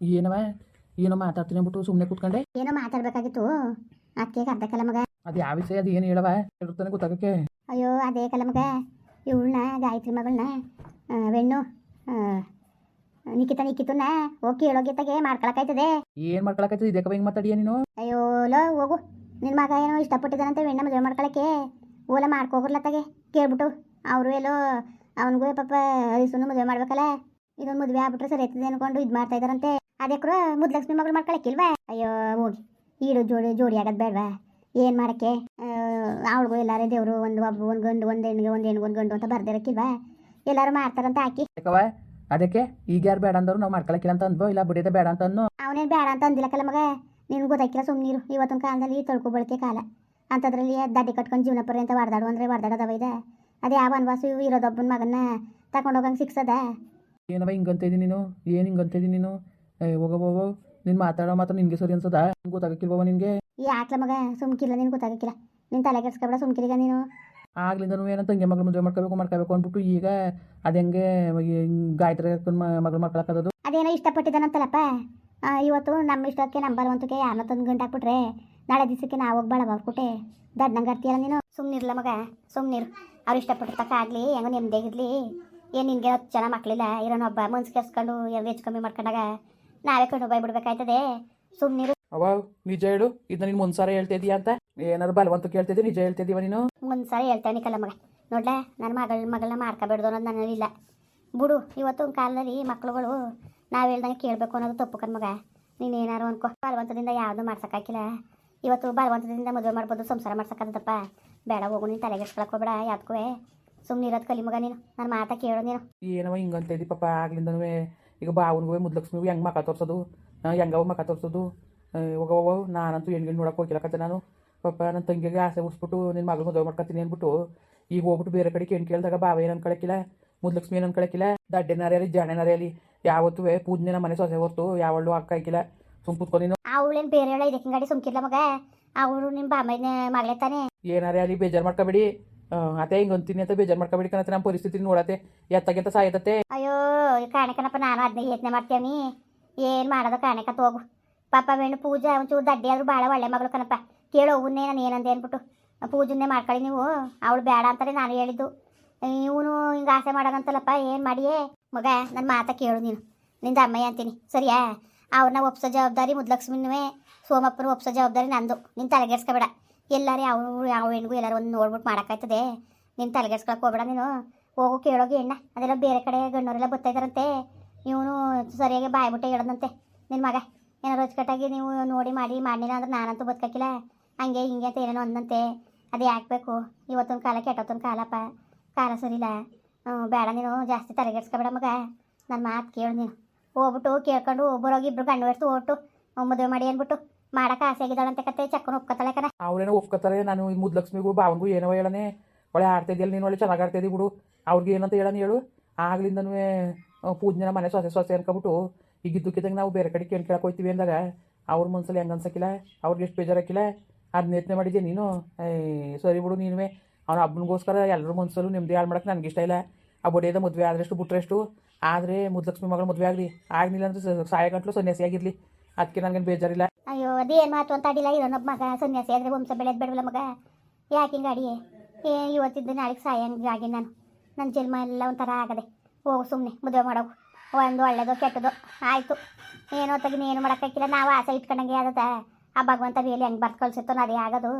ಏನವ? ಏನೋ ಮಾತಾಡ್ತೀನಿ ಅಂದ್ಬಿಟ್ಟು ಸುಮ್ಮನೆ ಕೂತ್ಕೊಂಡೆ. ಏನೋ ಮಾತಾಡ್ಬೇಕಾಗಿತ್ತು. ಅದಕ್ಕೆ ಅರ್ಧ ಕಲಮಗ ಅದು ಯಾವ ವಿಷಯ? ಅದು ಏನು ಹೇಳವ? ಇರ್ತಾನೆ ಗೊತ್ತಾಗಕ್ಕೆ. ಅಯ್ಯೋ ಅದೇ ಕಲಮಗ ಇವಳನ್ನ ಗಾಯತ್ರಿ ಮಗಳನ್ನ ಬೆಣ್ಣು ನಿಕಿತ ನಿಖಿತನ ಹೋಗಿ ಹೇಳೋಗಿತ್ತಾಗೆ ಮಾಡ್ಕೊಳಕಾಯ್ತದೆ. ಏನು ಮಾಡ್ಕೊಳಕಾಯ್ತದೆ? ಇದಕ್ಕೆ ಹಿಂಗೆ ಮಾತಾಡಿಯ ನೀನು? ಅಯ್ಯೋ ಲೋ ಹೋಗು. ನಿನ್ ಮಗ ಏನೋ ಇಷ್ಟಪಟ್ಟಿದ್ದಾನಂತೆ ವೆಣ್ಣ ಮದುವೆ ಮಾಡ್ಕೊಳಕ್ಕೆ. ಓಲ ಮಾಡ್ಕೋಗಿರ್ಲತ್ತಾಗೆ. ಕೇಳ್ಬಿಟ್ಟು ಅವರು ಎಲ್ಲೋ ಅವನಿಗೂ ಪಾಪ ಹರಿಸುನು ಮದುವೆ ಮಾಡ್ಬೇಕಲ್ಲ. ಇದೊಂದು ಮದುವೆ ಆಗ್ಬಿಟ್ರೆ ಸರಿ ಐತದೆ ಅನ್ಕೊಂಡು ಇದು ಮಾಡ್ತಾ ಇದಾರಂತೆ ಅದಕ್ರು ಮುದ್ಲಕ್ಷ್ಮಿ ಮಗಳು ಮಾಡ್ಕೊಳಕ್ಕಿಲ್ವಾ ಅಯ್ಯೋ ಹೋಗಿ. ಈಡು ಜೋಡಿ ಜೋಡಿ ಆಗೋದು ಬೇಡವಾ? ಏನು ಮಾಡೋಕ್ಕೆ? ಅವಳಿಗೂ ಎಲ್ಲಾರೇ ದೇವರು ಒಂದು ಒಬ್ಬ ಒಂದು ಗಂಡು ಒಂದು ಹೆಣ್ಣಿಗೆ ಒಂದು ಹೆಣ್ಣಿಗೆ ಒಂದು ಗಂಡು ಅಂತ ಬರ್ದಿರಕ್ಕಿಲ್ವಾ ಎಲ್ಲರೂ ಮಾಡ್ತಾರಂತ ಹಾಕಿ ಅದಕ್ಕೆ ಈಗ ಯಾರು ಬೇಡ ಅಂದವ್ರು ನಾವು ಮಾಡ್ಕೊಳಕ್ಕಿಲ್ಲ ಅಂತ ಅಂದ್ಬೋ ಇಲ್ಲ ಬಿಡಿದ ಬೇಡ ಅಂತ ಅನ್ನೋ ಅವನೇನು ಬೇಡ ಅಂತ ಅಂದಿಲ್ಲಕ್ಕಲ್ಲ ಮಗ? ನಿನ್ಗೆ ಗೊತ್ತಾಕಿಲ್ಲ ಸುಮ್ಮನೀರು ಇವತ್ತಿನ ಕಾಲದಲ್ಲಿ ತೊಳ್ಕೊ ಬಳಕೆ ಕಾಲ. ಅಂಥದ್ರಲ್ಲಿ ದಡ್ಡಿ ಕಟ್ಕೊಂಡು ಜೀವನ ಪರ್ಯಂತ ವಾರ್ದಾಡು ಅಂದರೆ ವಾರ್ದಾಡದವ ಇದೆ? ಅದೇ ಯಾವ ಅನ್ವಾಸ ಇರೋದೊಬ್ಬನ ಮಗನ್ನ ತಗೊಂಡೋಗಂಗೆ ಸಿಕ್ಸದ ಏನವ ಹಿಂಗಂತ ಇದೀನಿ ನೀನು? ಏನು ಹಿಂಗಂತ ಇದೀನಿ ನೀನು? ಏ ಹೋಗೋ ನೀನು ಮಾತಾಡೋ ಮಾತ್ರ ನಿನಗೆ ಸರಿ ಅನ್ಸದ ಗೊತ್ತಾಗಕ್ಕಿಲ್ವವ ನಿನಗೆ? ಈ ಆಕ್ಲ ಮಗ? ಸುಮ್ಕಿಲ್ಲ ನಿನ್ ಗೊತ್ತಾಗಕ್ಕಿಲ್ಲ. ನಿನ್ ತಲೆ ಕೆಡ್ಸ್ಕೊಬೇಡ ಸುಮ್ಕಿರಿಗ ನೀನು. ಆಗ್ಲಿಂದನೂ ಏನಂತ ತಂಗಿ ಮಗಳು ಮದುವೆ ಮಾಡ್ಕೋಬೇಕು ಮಾಡ್ಕೋಬೇಕು ಅಂದ್ಬಿಟ್ಟು ಈಗ ಅದು ಹೆಂಗೆ ಗಾಯತ್ರಿ ಮಗಳು ಮಾಡ್ಕೊಳಕ್ಕದು ಅದೇನೋ ಇಷ್ಟಪಟ್ಟಿದ್ದಾನಂತಲ್ಲಪ್ಪ ಆ, ಇವತ್ತು ನಮ್ಮ ಇಷ್ಟಕ್ಕೆ ನಮ್ಮ ಬರುವಂತಕ್ಕೆ ಯಾರನ್ನ ತಂದು ಗಂಟು ಹಾಕ್ಬಿಟ್ರೆ ನಾಳೆ ದಿವಸಕ್ಕೆ ನಾವು ಹೋಗಿ ಬಾಳ ಬಾಗ್ಬಿಟ್ಟೆ ದಡ್ಡಂಗೆ ಆಡ್ತೀಯಲ್ಲ ನೀನು? ಸುಮ್ಮನಿರ್ಲ ಮಗ ಸುಮ್ಮನಿರು ಅವ್ರು ಇಷ್ಟಪಟ್ಟಿರ್ತಕ್ಕಾಗಲಿ ಹೆಂಗೋ ನೆಮ್ಮದಿಯಾಗಿರ್ಲಿ ಏನು ನಿನಗೆ ಹತ್ತು ಜನ ಮಕ್ಕಳಿಲ್ಲ ಇರೋನೊಬ್ಬ ಮನ್ಸು ಕೆರ್ಸ್ಕೊಂಡು ಎರಡು ಹೆಚ್ಚು ಕಮ್ಮಿ ಮಾಡ್ಕೊಂಡಾಗ ನಾವೇ ಕಣ್ಣು ಬೈ ಬಿಡ್ಬೇಕಾಯ್ತದೆ ಸುಮ್ಮನಿರು ಅವ ನಿಜ ಹೇಳು ಇದನ್ನ ನೀನು ಮುಂದ್ಸಾರ ಹೇಳ್ತಾ ಇದೀಯ ಅಂತ? ಏನಾದ್ರು ಬಲವಂತ ಕೇಳ್ತಿದ್ದೆ ನಿಜ ಹೇಳ್ತಿದೀವ ನೀನು? ಮುನ್ಸಾರ ಹೇಳ್ತಾನೆ ಕಲ್ಲ ಮಗ ನೋಡ್ಲ ನನ್ನ ಮಗಳ ಮಗಳನ್ನ ಮಾಡ್ಕೋಬೇಡ್ದು ಅನ್ನೋದು ನನ್ನಲ್ಲಿಲ್ಲ ಬಿಡು ಇವತ್ತು ಕಾಲದಲ್ಲಿ ಮಕ್ಳುಗಳು ನಾವು ಹೇಳ್ದಂಗೆ ಕೇಳಬೇಕು ಅನ್ನೋದು ತಪ್ಪು ಕಣ್ ಮಗ ನೀನು ಏನಾರು ಅನ್ಕೋ. ಬಲವಂತದಿಂದ ಯಾವುದು ಮಾಡ್ಸೋಕ್ಕಾಗಿಲ್ಲ. ಇವತ್ತು ಬಲವಂತದಿಂದ ಮದುವೆ ಮಾಡ್ಬೋದು ಸಂಸಾರ ಮಾಡ್ಸಕ್ಕಂತಪ್ಪ ಬೇಡ ಹೋಗು ನೀನು ತಲೆಗೆಡ್ಸ್ಕೊಳಕ್ ಹೋಗ್ಬೇಡ ಯಾವ್ದಕ್ಕೂ ಸುಮ್ಮನೆ ಇರೋದು ಕಲಿ ಮಗ ನೀನು ನನ್ನ ಮಾತಾ ಕೇಳು ನೀನು. ಏನವ ಹಿಂಗಂತ ಇದ್ದಿ ಪಾಪ ಆಗ್ಲಿಂದನೂ ಈಗ ಬಾವನ್ಗೂ ಮುದ್ಲಕ್ಷ್ಮಿಗೂ ಹೆಂಗೆ ಮಕ ತೋರ್ಸೋದು ಹೆಂಗವ ಮಕ ತೋರ್ಸೋದು ಹೋಗವ ನಾನಂತೂ ಹೆಣ್ಗಿಣ್ ನೋಡಕ್ಕೆ ಹೋಗಿಲ್ಲಕತ್ತೆ ನಾನು. ಪಾಪ ನನ್ನ ತಂಗಿಗೆ ಆಸೆ ಉಡ್ಸ್ಬಿಟ್ಟು ನಿನ್ನ ಮಗಳು ಮದುವೆ ಮಾಡ್ಕೊತೀನಿ ಅಂದ್ಬಿಟ್ಟು ಈಗ ಹೋಗ್ಬಿಟ್ಟು ಬೇರೆ ಕಡೆಗೆ ಹೆಣ್ಣು ಕೇಳಿದಾಗ ಬಾವ ಏನು ಅನ್ಕೊಳಕ್ಕಿಲ್ಲ ಮುದ್ಲಕ್ಷ್ಮಿ ಏನು ಅನ್ಕೊಳಕ್ಕಿಲ್ಲ ದಡ್ಡೆನಾರಿಯಲ್ಲಿ ಜಾಣೆನಾರಿಯಲ್ಲಿ ಯಾವತ್ತೂ ಪೂಜೆ ನಮ್ಮ ಮನೆ ಸೊಸೆ ಹೊರ್ತು ಯಾವಳು ಅಕ್ಕ ಹಾಕಿಲ್ಲ ಸುಮ್ ಕುತ್ಕೊ ನೀನು. ಅವಳೇನು ಬೇರೆ ಹೇಳ ಇದಕ್ಕೆ ಗಾಡಿ ಸುಮ್ಕಿಲ್ಲ ಮಗ? ಅವಳು ನಿಮ್ಮ ಬಾಮೈನ ಮಗಳೇ ತಾನೆ? ಏನಾರೇ ಅಲ್ಲಿ ಬೇಜಾರು ಮಾಡ್ಕೋಬೇಡಿ. ಅತ್ತೆ ಹಿಂಗೆ ಅಂತೀನಿ ಅಂತ ಬೇಜಾರು ಮಾಡ್ಕೋಬೇಡಿ ನಮ್ಮ ಪರಿಸ್ಥಿತಿ ನೋಡತ್ತೆ. ಎತ್ತಾಗೆಂತ ಸಾಯತತ್ತೆ ಅಯ್ಯೋ ಕಾಣಕನಪ್ಪ, ನಾನು ಅದನ್ನ ಯೋಚನೆ ಮಾಡ್ತೇವನಿ ಏನ್ ಮಾಡೋದು ಕಾಣಕತ್, ಹೋಗು. ಪಾಪ ಬೇಣು ಪೂಜೆ, ಒಂಚೂರು ದಡ್ಡಿ ಆದ್ರೂ ಭಾಳ ಒಳ್ಳೆ ಮಗಳು ಕಣಪ್ಪ. ಕೇಳು, ಅವನ್ನೇ ನಾನು ಏನಂದೆ ಅಂದ್ಬಿಟ್ಟು ಪೂಜನ್ನೇ ಮಾಡ್ಕೊಳ್ಳಿ ನೀವು. ಅವಳು ಬೇಡ ಅಂತಾರೆ ನಾನು ಹೇಳಿದ್ದು. ಇವನು ಹಿಂಗೆ ಆಸೆ ಮಾಡೋದಂತಲ್ಲಪ್ಪ ಏನ್ ಮಾಡಿಯೇ? ಮಗ ನನ್ನ ಮಾತ ಕೇಳು ನೀನು. ನಿಂದ ಅಮ್ಮಯ್ಯ ಅಂತೀನಿ. ಸರಿಯಾ? ಅವ್ರನ್ನ ಒಪ್ಸೋ ಜವಾಬ್ದಾರಿ ಮುದ್ಲಕ್ಷ್ಮಿನೂ ಸೋಮಪ್ಪನ ಒಪ್ಸೋ ಜವಾಬ್ದಾರಿ ನಂದು. ನಿನ್ ತಲೆಗೆಡ್ಸ್ಕೊಬೇಡ. ಎಲ್ಲಾರೇ ಯಾವ ಯಾವ ಹೆಣ್ಗೂ ಎಲ್ಲರೂ ಒಂದು ನೋಡ್ಬಿಟ್ಟು ಮಾಡೋಕ್ಕಾಯ್ತದೆ. ನಿನ್ನ ತಲೆಗೆಡ್ಸ್ಕೊಳಕ್ಕೆ ಹೋಗ್ಬೇಡ ನೀನು. ಹೋಗು ಕೇಳೋಗಿ ಹೆಣ್ಣ ಅದೆಲ್ಲ ಬೇರೆ ಕಡೆ ಗಣ್ಣವರೆಲ್ಲ ಬರ್ತಾ ಇವನು ಸರಿಯಾಗಿ ಬಾಯ್ಬಿಟ್ಟೆ ಹೇಳೋದಂತೆ. ನಿನ್ನ ಮಗ ಏನಾರು ಅಚ್ಚುಕಟ್ಟಾಗಿ ನೀವು ನೋಡಿ ಮಾಡಿ ಮಾಡಿಲ್ಲ ಅಂದ್ರೆ ನಾನಂತೂ ಬದುಕಕ್ಕಿಲ್ಲ. ಹಂಗೆ ಹಿಂಗೆ ಅಂತ ಏನೇನೋ ಅಂದಂತೆ. ಅದು ಯಾಕಬೇಕು ಇವತ್ತೊಂದು ಕಾಲ ಕೆಟ್ಟೊತ್ತೊಂದು ಕಾಲಪ್ಪ. ಕಾಲ ಸರಿಲ್ಲ ಬೇಡ ನೀನು. ಜಾಸ್ತಿ ತಲೆಗೆಡ್ಸ್ಕೊಬೇಡ ಮಗ. ನನ್ನ ಮಾತು ಕೇಳು ನೀನು. ಹೋಗ್ಬಿಟ್ಟು ಕೇಳ್ಕೊಂಡು ಒಬ್ಬರೋಗಿ ಇಬ್ಬರು ಗಂಡು ಹೊರ್ತು ಹೋಗ್ಬಿಟ್ಟು ಮದುವೆ ಮಾಡಿ ಅಂದ್ಬಿಟ್ಟು. ಮಾಡಕ್ಕೆ ಆಸೆ ಅಂತ ಕತೆ ಚಕ್ಕನ ಒಪ್ಕೊತಾಳೆ ಕಣ ಅವ್ರೇನೋ ಒಪ್ಕೋತಾರೆ ನಾನು ಈ ಮುದ್ಲಕ್ಷ್ಮಿಗೂ ಬಾವನ್ಗೂ ಏನೋ ಹೇಳನೆ ಒಳ್ಳೆ ಆಡ್ತಾ ನೀನು ಒಳ್ಳೆ ಚೆನ್ನಾಗಿ ಆಡ್ತಾ ಬಿಡು. ಅವ್ರಿಗೆ ಏನಂತ ಹೇಳೋಣ ಹೇಳು. ಆಗ್ಲಿಂದನೂ ಪೂಜ್ಞನ ಮನೆ ಸೊಸೆ ಸೊಸೆ ಅನ್ಕೊಬಿಟ್ಟು ಈಗ ಇದ್ದಕ್ಕಿದ್ದಂಗೆ ನಾವು ಬೇರೆ ಕಡೆ ಕೇಳಿ ಕೇಳಕ್ಕೆ ಹೋಗ್ತೀವಿ ಅಂದಾಗ, ಅವ್ರ ಮನ್ಸಲ್ಲಿ ಹೆಂಗೆ ಅನ್ಸಕ್ಕಿಲ್ಲ? ಅವ್ರಿಗೆ ಎಷ್ಟು ಬೇಜಾರಾಕಿಲ್ಲ? ಅದನ್ನ ಯತ್ನೆ ಮಾಡಿದ್ದೆ ನೀನು? ಸರಿ ಬಿಡು ನೀನು ಅವ್ನ ಹಬ್ಬನಿಗೋಸ್ಕರ ಎಲ್ಲರೂ ಮನ್ಸಲ್ಲೂ ನೆಮ್ಮದಿ ಹಾಳು ಮಾಡಕ್ಕೆ ನನಗೆ ಇಷ್ಟ ಇಲ್ಲ. ಆ ಬಡಿಯದ ಮದುವೆ ಆದ್ರೆಷ್ಟು ಬಿಟ್ರೆಷ್ಟು ಆದರೆ ಮುದ್ಲಕ್ಷ್ಮಿ ಮಗಳು ಮದುವೆ ಆಗಲಿ. ಆಗಲಿಲ್ಲ ಅಂದರೆ ಸಾಯ ಗಂಟ್ಲು ಸನ್ಯಾಸಿ ಆಗಿರಲಿ ಅದಕ್ಕೆ ನನಗೇನು ಬೇಜಾರಿಲ್ಲ. ಅಯ್ಯೋ ಅದೇನು ಮಾತು ಅಂತ ಅಡಿಲ್ಲ ಇರೋನೊಬ್ಬ ಮಗ, ಸನ್ಯಾಸಿ ಆದರೆ ವಂಶ ಬೆಳೆದು ಬೇಡವಲ್ಲ ಮಗ? ಯಾಕೆ ಹಿಂಗೆ ಅಡಿಯೇ ಏ ಇವತ್ತಿದ್ದು ನಾಳೆಗೆ ಸಾಯಂಗೆ ನಾನು. ನನ್ನ ಜನ್ಮ ಎಲ್ಲ ಒಂಥರ ಆಗದೆ. ಹೋಗು ಸುಮ್ಮನೆ ಮದುವೆ ಮಾಡೋಗು ಒಂದು ಒಳ್ಳೇದು, ಕೆಟ್ಟದು. ಆಯಿತು. ಏನೋ ತಗಿನ ಏನು ಮಾಡೋಕ್ಕಾಗಿಲ್ಲ ನಾವು ಆಸೆ ಇಟ್ಕೊಂಡಂಗೆ ಆದದ. ಆ ಭಗವಂತ ಬೇಲಿ ಹೆಂಗೆ ಬರ್ತ ಕಳ್ಸಿರ್ತಾನೋ ಅದೇ ಆಗೋದು.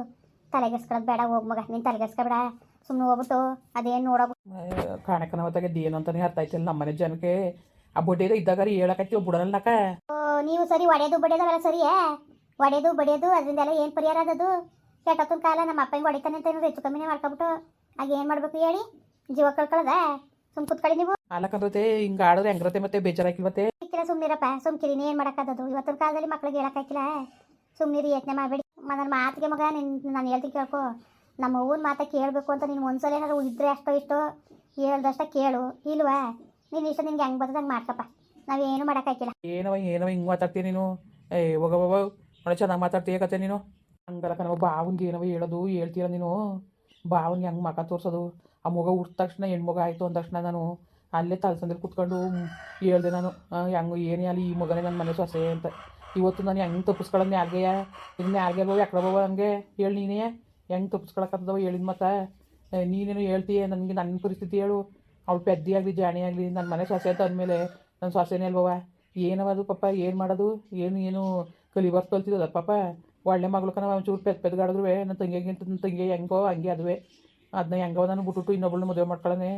ತಲೆಗೆಸ್ಕೊಳ್ಳೋದು ಬೇಡ ಹೋಗು ಮಗ. ನೀನು ತಲೆಗೆಸ್ಕೊಬೇಡ. ಸುಮ್ಮನೆ ಹೋಗ್ಬಿಟ್ಟು ಅದೇನು ನೋಡೋಗು ಕಾಣಕನ ಹೊತ್ತಾಗೆ ಏನು ಅಂತಾನೆ ಅರ್ಥ ಆಯ್ತಿಲ್ಲ ನಮ್ಮನೆ ಜನಕ್ಕೆ. ಆ ಬಡ್ಡಿದ ಇದ್ದಾಗ ಹೇಳಕತ್ತೀವಿ ಬುಡನಲ್ಲಕ ಓ ನೀವು ಸರಿ ಒಡೆಯೋದು ಬಡಿಯೋದು ಅವೆಲ್ಲ ಸರಿಯೇ ಒಡೆಯೋದು ಬಡಿಯೋದು ಅದರಿಂದೆಲ್ಲ ಏನು ಪರಿಹಾರ ಅದದು ಕೆಟ್ಟೊತ್ತಿನ ಕಾಲ ನಮ್ಮ ಅಪ್ಪಂಗೆ ಹೊಡಿತಾನೆ ಅಂತ ಹೆಚ್ಚು ಕಮ್ಮಿನೇ ಮಾಡ್ಕೊಬಿಟ್ಟು ಆಗ ಏನು ಮಾಡ್ಬೇಕು ಹೇಳಿ? ಜೀವ ಕಳ್ಕೊಳ್ಳೋದ ಸುಮ್ ಕುತ್ಕೊಳ್ಳಿ ನೀವು. ಅಲ್ಲಕಂದ್ರತೆ ಹಿಂಗೆ ಆಡಿದ್ರೆ ಹೆಂಗ್ರತೆ ಮತ್ತೆ ಬೇಜಾರಾಕಿಲ್ವತ್ತೆ ಮತ್ತೆ? ಸುಮ್ಮನಿರಪ್ಪ ಸುಮ್ಕಿರಿ ಏನು ಮಾಡೋಕ್ಕಾಗದು ಇವತ್ತಿನ ಕಾಲದಲ್ಲಿ ಮಕ್ಳಿಗೆ ಹೇಳೋಕ್ಕಾಗಿಲ್ಲ ಸುಮ್ಮನಿರಿ ಯೋಚನೆ ಮಾಡಬೇಡಿ. ನನ್ನ ಮಾತಿಗೆ ಮಗ ನಿನ್ನ ನಾನು ಹೇಳ್ತೀನಿ ಕೇಳ್ಕೊ. ನಮ್ಮ ಊರ್ ಮಾತ ಕೇಳಬೇಕು ಅಂತ ನೀನು ಒಂದ್ಸಲ ಏನಾದ್ರು ಇದ್ರೆ ಅಷ್ಟೋ ಇಷ್ಟೋ ಹೇಳ್ದಷ್ಟ ಕೇಳು. ಇಲ್ವಾ? ನೀನು ಇಷ್ಟ ನಿನ್ಗೆ ಹೆಂಗೆ ಬರ್ತದೆ ಹಂಗೆ ಮಾಡ್ಕಪ್ಪ. ನಾವೇನು ಮಾಡೋಕ್ಕಾಗಿಲ್ಲ ಏನವ ಏನವ, ಹಿಂಗೆ ಮಾತಾಡ್ತೀಯ ನೀನು? ಏ, ಹೋಗ ಒಳ್ಳೆ ಚೆನ್ನಾಗಿ ಮಾತಾಡ್ತೀಯ ಕತೆ ನೀನು? ಹಂಗಲ್ಲ ಕಣವ ಬಾವನ್ಗೆ ಏನವ ಹೇಳೋದು ಹೇಳ್ತೀರ ನೀನು? ಬಾವನ್ಗೆ ಹೆಂಗೆ ಮಕ ತೋರ್ಸೋದು? ಆ ಮಗ ಹುಟ್ಟಿದ ತಕ್ಷಣ, ಹೆಣ್ಮಗ ಆಯಿತು ಅಂದ ತಕ್ಷಣ ನಾನು ಅಲ್ಲೇ ತಲಸಂದಲ್ಲಿ ಕುತ್ಕೊಂಡು ಹೇಳ್ದೆ ನಾನು. ಹೆಂಗೆ, ಏನೇ ಅಲ್ಲಿ ಈ ಮಗನೇ ನನ್ನ ಮನೆ ಸೊಸೆ ಅಂತ. ಇವತ್ತು ನಾನು ಹೆಂಗೆ ತಪ್ಪಿಸ್ಕೊಳ್ಳೋದು ಯಾರಿಗೆಯ ಇದನ್ನ ಯಾರಿಗೆ ಅಲ್ವ ಯಾಕಡೆ ಬಾಬು ಹಂಗೆ? ಹೇಳಿ ನೀನೇ. ಹೆಂಗೆ ತಪ್ಪಿಸ್ಕೊಳಕತ್ತದವ ಹೇಳಿದ ಮತ್ತೆ? ನೀನೇನು ಹೇಳ್ತೀಯ? ನನಗೆ ನನ್ನ ಪರಿಸ್ಥಿತಿ ಹೇಳು. ಅವಳು ಪೆದ್ದಿ ಆಗಲಿ, ಜಾಣಿ ಆಗಲಿ ನನ್ನ ಮನೆ ಸೊಸೆ ಅಂತ ಅಂದಮೇಲೆ ನನ್ನ ಸೊಸೆನೇ ಅಲ್ವವ ಏನವ ಅದು ಪಾಪ? ಏನು ಮಾಡೋದು? ಏನು ಏನು ಕಲಿಬಾರ್ದು ಕಲ್ತಿದ್ದದ ಪಾಪ? ಒಳ್ಳೆ ಮಗಳು ಕಣ ಒಂಚೂರು ಪೆದ್ ಪೆದ್ಗಾಡಿದ್ರು ನನ್ನ ತಂಗಿಗಿಂತ ನನ್ನ ತಂಗಿ ಹೆಂಗೋ ಹಂಗೆ ಅದುವೆ. ಅದನ್ನ ಹೆಂಗೋ ನಾನು ಬಿಟ್ಬಿಟ್ಟು ಇನ್ನೊಬ್ಬಳನ್ನ ಮದುವೆ ಮಾಡ್ಕೊಳ್ಳೋನೆ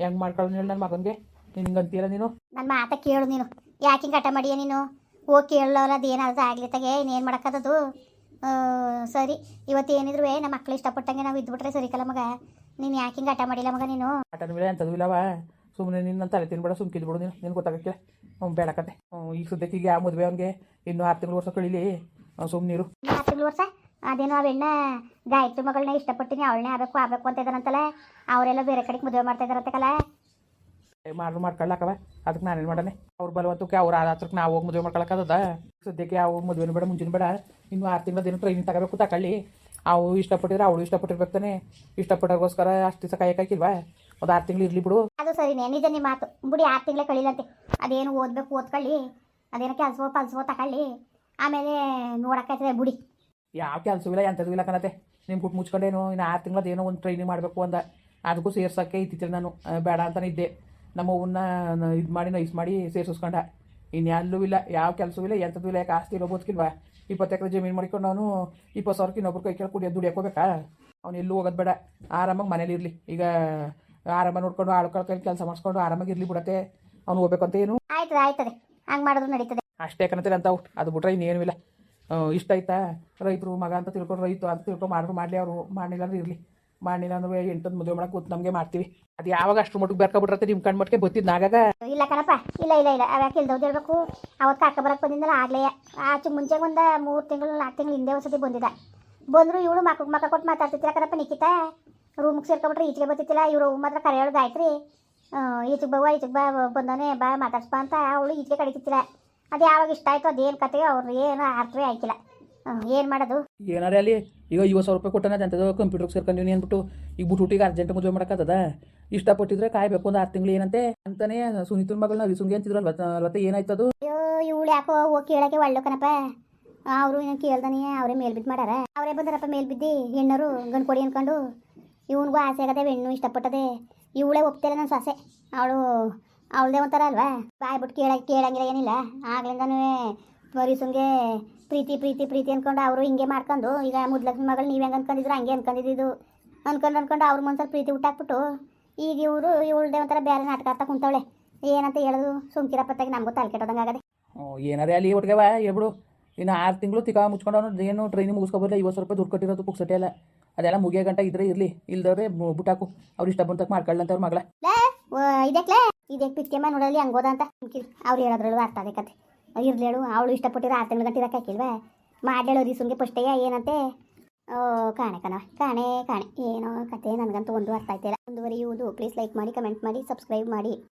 ಹೆಂಗೆ ಮಾಡ್ಕೊಳ್ಳೋಣ ಹೇಳಿ ನನ್ನ ಮಗನಿಗೆ? ನಿನ್ಗೆ ಅಂತೀರ ನೀನು ನನ್ನ ಮಾತ ಕೇಳು ನೀನು. ಯಾಕೆ ಹಿಂಗೆ ಹಠ ಮಾಡಿಯ ನೀನು? ಹೋಗಿ ಕೇಳೋಲ್ಲ ಅದು ಏನಾದ್ರು ಆಗಲಿ ತಗೆ. ಇನ್ನೇನು ಮಾಡೋಕ್ಕದು ಸರಿ. ಇವತ್ತು ಏನಿದ್ರು ನಮ್ಮ ಮಕ್ಳು ಇಷ್ಟಪಟ್ಟಂಗೆ ನಾವು ಇದ್ಬಿಟ್ರೆ ಸರಿ ಕಲ ಮಗ. ನೀನು ಯಾಕೆ ಹಿಂಗೆ ಆಟ ಮಾಡಿಲ್ಲ ಮಗ ನೀನು? ಆಟದ ಮೇಲೆ ಎಂಥದ್ದು ಇಲ್ಲವ ಸುಮ್ಮನೆ ನಿನ್ನ ತಲೆ ತಿನ್ಬೇಡ ಸುಮ್ಕಿದ್ ಬಿಡು ನೀನು. ನಿನ್ ಗೊತ್ತಾಗಕ್ಕಿಲ್ಲ. ಹ್ಞೂ ಬೇಡಕತ್ತೆ ಹ್ಞೂ ಈಗ ಸದ್ಯಕ್ಕೆ ಈಗ ಮದುವೆ ಅವ್ನಿಗೆ? ಇನ್ನೂ ಆರು ತಿಂಗಳು ವರ್ಷ ಕಳೀಲಿ. ಸುಮ್ಮನಿರು ತಿಂಗಳು ವರ್ಷ? ಅದೇನೋ ಅವೆಣ್ಣ ಗಾಯತ್ರಿ ಮಗಳನ್ನ ಇಷ್ಟಪಟ್ಟಿನಿ ಅವಳನ್ನೇ ಆಗಬೇಕು ಆಗಬೇಕು ಅಂತ ಇದ್ದಾರಂತಲ್ಲ ಅವರೆಲ್ಲ ಬೇರೆ ಕಡೆಗೆ ಮದುವೆ ಮಾಡ್ತಾ ಇದ್ದಾರಂತಕಲ್ಲ ಮಾಡ್ರು ಮಾಡ್ಕೊಳ್ಳಾಕವ ಅದಕ್ಕೆ ನಾನೇನು ಮಾಡನೆ? ಅವ್ರು ಬಲವಂತಕ್ಕೆ ಅವ್ರ ಹತ್ರಕ್ಕೆ ನಾವು ಹೋಗಿ ಮದುವೆ ಮಾಡ್ಕೊಳಕ್ಕದ ಸದ್ಯಕ್ಕೆ ಅವ್ರು ಮದುವೆನೂ ಬೇಡ ಮುಂಚಿನ ಬೇಡ. ಇನ್ನು ಆರು ದಿನ ಟ್ರೈನಿಂಗ್ ತಗೋಬೇಕು ತಗೊಳ್ಳಿ ಅವು ಇಷ್ಟಪಟ್ಟಿದ್ರೆ ಅವಳು ಇಷ್ಟಪಟ್ಟಿರ್ಬೇಕು ತಾನೆ. ಅಷ್ಟು ದಿವಸ ಕಾಯಕ್ಕಾಕಿಲ್ವಾ ಒಂದು ಆರು ತಿಂಗಳು ಇರಲಿ ಬಿಡು. ಅದು ಸರಿ ನಿಜ ನಿಮ್ಮ ಮಾತು. ಬಿಡಿ ಆರು ತಿಂಗಳೇ ಕಳೀಲಂತೆ. ಅದೇನು ಓದಬೇಕು ಓದ್ಕೊಳ್ಳಿ. ಅದೇನೋ ಕೆಲಸವೋ ಪಲ್ಸವೋ ತಗೊಳ್ಳಿ. ಆಮೇಲೆ ನೋಡೋಕ್ಕಾಯ್ತದೆ ಬಿಡಿ. ಯಾವ ಕೆಲಸವಿಲ್ಲ ಎಂಥದ್ದು ಇಲ್ಲ ಕಣತೆ. ನಿಮ್ಮ ಕುಟ್ ಮುಚ್ಕೊಂಡೇನು ಇನ್ನು ಆರು ತಿಂಗಳದ್ದು ಏನೋ ಒಂದು ಟ್ರೈನಿಂಗ್ ಮಾಡಬೇಕು ಅಂದ. ಅದಕ್ಕೂ ಸೇರ್ಸೋಕ್ಕೆ ಇತ್ತಿತ್ತು ನಾನು. ಬೇಡ ಅಂತಾನೆ ಇದ್ದೆ. ನಮ್ಮ ಅವನ್ನ ಇದು ಮಾಡಿ ನೈಸ್ ಮಾಡಿ ಸೇರ್ಸಿಸ್ಕೊಂಡ. ಇನ್ಯಾಲ್ಲೂ ಇಲ್ಲ ಯಾವ ಕೆಲಸವೂ ಇಲ್ಲ ಎಂಥದ್ದು ಇಲ್ಲ. ಯಾಕೆ ಆಸ್ತಿ ಇರೋ ಬದುಕಿಲ್ವಾ ಇಪ್ಪತ್ತು ಎಕರೆ ಜಮೀನು ಮಾಡ್ಕೊಂಡು ನಾನು ಇಪ್ಪತ್ತು ಸಾವಿರಕ್ಕೆ ಇನ್ನೊಬ್ರು ಕೈ ಕೇಳಿ ಕುಡಿಯೋದು ದುಡಿಯೋಕೋಬೇಕಾ? ಅವ್ನು ಎಲ್ಲೂ ಹೋಗೋದು ಬೇಡ. ಆರಾಮಾಗಿ ಮನೇಲಿ ಇರಲಿ. ಈಗ ಆರಾಮಾಗಿ ನೋಡ್ಕೊಂಡು ಆಳ್ಕೊಳ ಕೈ ಕೆಲಸ ಮಾಡಿಸ್ಕೊಂಡು ಆರಾಮಾಗಿ ಇರಲಿ ಬಿಡತ್ತೆ. ಅವ್ನು ಹೋಗ್ಬೇಕು ಅಂತ ಏನು? ಆಯ್ತದೆ ಆಯ್ತದೆ. ಹಂಗೆ ಮಾಡಿದ್ರು ನಡೀತದೆ. ಅಷ್ಟೇ ಅಂತಾವು ಅದು ಬಿಟ್ರೆ ಇನ್ನೇನು ಇಲ್ಲ. ಇಷ್ಟ ಆಯ್ತಾ? ರೈತರು ಮಗ ಅಂತ ತಿಳ್ಕೊಂಡು ರೈತ ಅಂತ ತಿಳ್ಕೊಂಡು ಮಾಡ್ರು ಮಾಡಲಿ ಅವರು. ಮಾಡಲಿಲ್ಲ ಅಂದ್ರೆ ಇರಲಿ. ಮಾಡಲಿಲ್ಲ ಅಂದ್ರೆ ಎಂಟದ್ ಮದುವೆ ಮಾಡಕ್ ಕೂತ್ ನಮಗೆ ಮಾಡ್ತೀವಿ. ಅದು ಯಾವಾಗ ಅಷ್ಟು ಮಟ್ಟಿಗೆ ಬರ್ಕೊಬಿಟ್ರತ್ತೆ ನಿಮ್ಮ ಕಣ್ ಮಟ್ಟಿಗೆ ಗೊತ್ತಿದ್ ನಾಗಾಗ. ಇಲ್ಲ ಕಣಪ್ಪ, ಇಲ್ಲ ಇಲ್ಲ ಇಲ್ಲ. ಅವ್ಯಾಕೆ ಇಲ್ದೋದಿರ್ಬೇಕು ಅವತ್ತು ಅಕ್ಕ ಬರಕ್ ಬಂದಿದ್ದಲ್ಲ ಆಗ್ಲೇ. ಆಚೆ ಮುಂಚೆ ಒಂದು ಮೂರು ತಿಂಗಳು ನಾಲ್ಕು ತಿಂಗಳು ಹಿಂದೆ ಒಂದ್ಸತಿ ಬಂದಿದ್ದ. ಬಂದ್ರು ಇವಳು ಮಕ್ಕ ಮಕ್ಕ ಕೊಟ್ಟು ಮಾತಾಡ್ತಿತ್ತಿಲ್ಲ ಕಣಪ್ಪ ನಿಖಿತ. ರೂಮ್ಗೆ ಸೇರ್ಕೊಬಿಟ್ರೆ ಈಚೆಗೆ ಬರ್ತಿತ್ತಿಲ್ಲ ಇವರು ಮಾತ್ರ ಕರೆ ಹೇಳೋದು ರೀ ಈಚೆಗೆ ಬವ್ವ ಈಚೆಗೆ ಬಾ, ಬಂದಾನೆ, ಬಾ ಮಾತಾಡ್ಸ್ಪ ಅಂತ ಅವಳು ಈಚೆಗೆ ಕಡಿತಿತ್ತಿಲ್ಲ ಅದು ಯಾವಾಗ ಇಷ್ಟ ಆಯ್ತು ಅದೇನು ಕತೆ ಅವ್ರು ಏನು ಅರ್ಥವೇ ಆಯ್ಕಿಲ್ಲ. ಏನು ಮಾಡೋದು? ಏನಾರ ಅಲ್ಲಿ? ಈಗ ಐವತ್ತು ಸಾವಿರ ರೂಪಾಯಿ ಕೊಟ್ಟನ ಅಂತದ ಕಂಪ್ಯೂಟರ್ಗೆ ಸೇರ್ಕೊಂಡಿವ್ನಿ ಅಂದ್ಬಿಟ್ಟು ಈಗ ಬಿಟ್ಬಿಟ್ಟಿಗೆ ಅರ್ಜೆಂಟ್ ಮದುವೆ ಮಾಡೋಕ್ಕದ ಇಷ್ಟಪಟ್ಟಿದ್ರೆ ಕಾಯ್ಬೇಕು ಒಂದು ಆರು ತಿಂಗಳು ಏನಂತೆ? ಅಂತಾನೆ ಸುನೀತನ ಮಗಳನ್ನ ರಿಸುಂಗಿ ಅಂತಿದ್ರಲ್ವ ಅಲ್ವತ್ತ ಏನಾಯ್ತದು ಅಯ್ಯೋ ಇವಳು ಯಾಕೋ ಹೋಗಿ ಕೇಳಕ್ಕೆ ಒಳ್ಳೆ ಕಣಪ್ಪ. ಅವರು ಏನು ಕೇಳ್ದಾನೆ ಅವರೇ ಮೇಲ್ ಬಿದ್ದು ಮಾಡ್ಯಾರ ಅವರೇ ಬಂದಾರಪ್ಪ ಮೇಲ್ ಬಿದ್ದು ಹೆಣ್ಣರು ಗಂಡು ಕೊಡಿ ಅನ್ಕೊಂಡು. ಇವನಿಗೂ ಆಸೆ ಆಗದೆ ಹೆಣ್ಣು ಇಷ್ಟಪಟ್ಟದೆ. ಇವಳೇ ಒಪ್ತಿಲ್ಲ ನನ್ನ ಸೊಸೆ. ಅವಳು ಅವಳದೇ ಒಂಥರ ಅಲ್ವಾ? ಬಾಯ್ಬಿಟ್ಟು ಕೇಳ ಕೇಳಂಗಿಲ್ಲ ಏನಿಲ್ಲ. ಆಗ್ಲಿಂದನೂ ಬರೀಸುಂಗೆ ಪ್ರೀತಿ ಪ್ರೀತಿ ಪ್ರೀತಿ ಅನ್ಕೊಂಡು ಅವರು ಹಿಂಗೆ ಮಾಡ್ಕೊಂಡು ಈಗ ಮುದ್ಲಕ್ಷ್ಮಿ ಮಗಳು ನೀವು ಹೆಂಗೆ ಅನ್ಕೊಂಡಿದ್ರು ಹಂಗೆ ಅನ್ಕೊಂಡಿದ್ದು ಅನ್ಕೊಂಡು ಅನ್ಕೊಂಡು ಅವ್ರ ಮನ್ಸಲ್ಲಿ ಪ್ರೀತಿ ಹುಟ್ಟಾಕ್ಬಿಟ್ಟು ಈಗ ಇವರು ಇವಳದೇ ಒಂಥರ ಬೇರೆ ನಾಟಕ ಆಡ್ತಾ ಕುಂತವಳೆ. ಏನಂತ ಹೇಳೋದು? ಸುಮ್ಕಿರಪ್ಪತ್ತಾಗಿ ನಮಗೂ ತಲೆ ಕೆಟ್ಟೋದಂಗೆ ಆಗದೆ. ಏನಾರೇ ಅಲ್ಲಿ ಒಟ್ಟಿಗೆವ ಹೇಳ್ಬಿಡು. ಇನ್ನು ಆರು ತಿಂಗಳು ತಿಕ್ಕ ಮುಚ್ಕೊಂಡು ಅವನು ಏನು ಟ್ರೈನಿಂಗ್ ಮುಗಿಸ್ಕೊಬರ್ಲಿ ಇವತ್ತು ಸ್ವಲ್ಪ ರೂಪಾಯಿ ದುಡ್ಡು ಕಟ್ಟಿರೋದು ಪುಕ್ಸಟೆ ಎಲ್ಲ. ಅದೆಲ್ಲ ಮುಗಿಯೋ ಗಂಟ ಇದ್ರೆ ಇರಲಿ ಇಲ್ದವ್ರೆ ಬಿಟ್ಟಾಕು. ಅವ್ರು ಇಷ್ಟ ಬಂತಕ್ಕೆ ಮಾಡ್ಕೊಳ್ಳಂತ ಅವ್ರ ಮಗಳ. ಇದಕ್ಲೆ ಇದಕ್ಕೆ ಪಿತ್ಕೆಮ್ಮ ನೋಡಲಿ ಹಂಗೋದ ಅಂತ. ಅವ್ರು ಹೇಳೋದ್ರಲ್ಲೂ ಅರ್ಥ ಅದೇ ಕತೆ. ಇರ್ಲಿ ಹೇಳು, ಅವಳು ಇಷ್ಟಪಟ್ಟಿರೋ ಆರು ತಿಂಗಳು ಗಂಟೆ ಇರಕ್ಕೆ ರೀ ರೀಸುಂಗೆ ಪುಷ್ಟಯ್ಯ, ಏನಂತೆ? ಓ, ಕಾಣೆ ಕಣ ಕಾಣೆ ಕಾಣೆ. ಏನೋ ಕತೆ, ನನಗಂತೂ ಒಂದು ಅರ್ಥ ಆಯ್ತಿಲ್ಲ. ಮುಂದುವರಿಯುವುದು ಪ್ಲೀಸ್ ಲೈಕ್ ಮಾಡಿ ಕಮೆಂಟ್ ಮಾಡಿ ಸಬ್ಸ್ಕ್ರೈಬ್ ಮಾಡಿ.